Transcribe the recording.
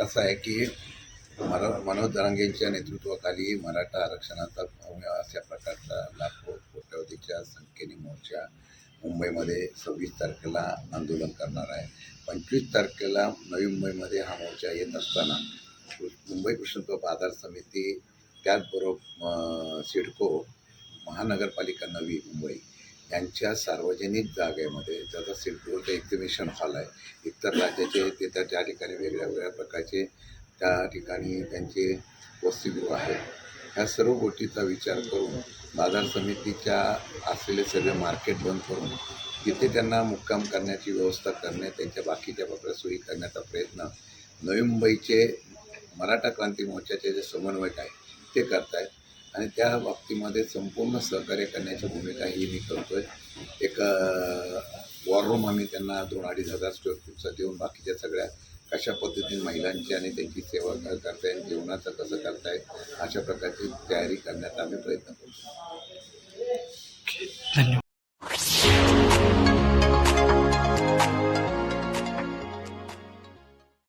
असं आहे की मरा मनोज दरांगेंच्या नेतृत्वाखाली मराठा आरक्षणाचा अशा प्रकारचा लाखो कोट्यवधीच्या संख्येने मोर्चा मुंबईमध्ये सव्वीस तारखेला आंदोलन करणार आहे. पंचवीस तारखेला नवी मुंबईमध्ये हा मोर्चा येत असताना मुंबई कृष्णत्व बाजार समिती त्याचबरोबर सिडको महानगरपालिका नवी मुंबई यांच्या सार्वजनिक जागेमध्ये ज्याचा सिडकोचा एक्झिबिशन हॉल आहे इतर राज्याचे ते त्या त्या ठिकाणी वेगळ्या वेगळ्या प्रकारचे त्या ठिकाणी त्यांचे वसतिगृह आहेत. ह्या सर्व गोष्टीचा विचार करून बाजार समितीच्या असलेले सगळे मार्केट बंद करून तिथे त्यांना मुक्काम करण्याची व्यवस्था करणे त्यांच्या बाकीच्या प्रकारे सोयी करण्याचा प्रयत्न नवी मुंबईचे मराठा क्रांती मोर्चाचे जे समन्वयक आहे ते करतायत. आणि त्या बाबतीमध्ये संपूर्ण सहकार्य करण्याची भूमिका ही मी करतोय. एक वॉर रूम आम्ही त्यांना दोन अडीच हजार स्क्वेअर फूटचा देऊन बाकीच्या सगळ्या कशा पद्धतीने महिलांची आणि त्यांची सेवा क- करता येईल जेवणाचं कसं करता येईल अशा प्रकारची तयारी करण्याचा आम्ही प्रयत्न करतो धन्यवाद.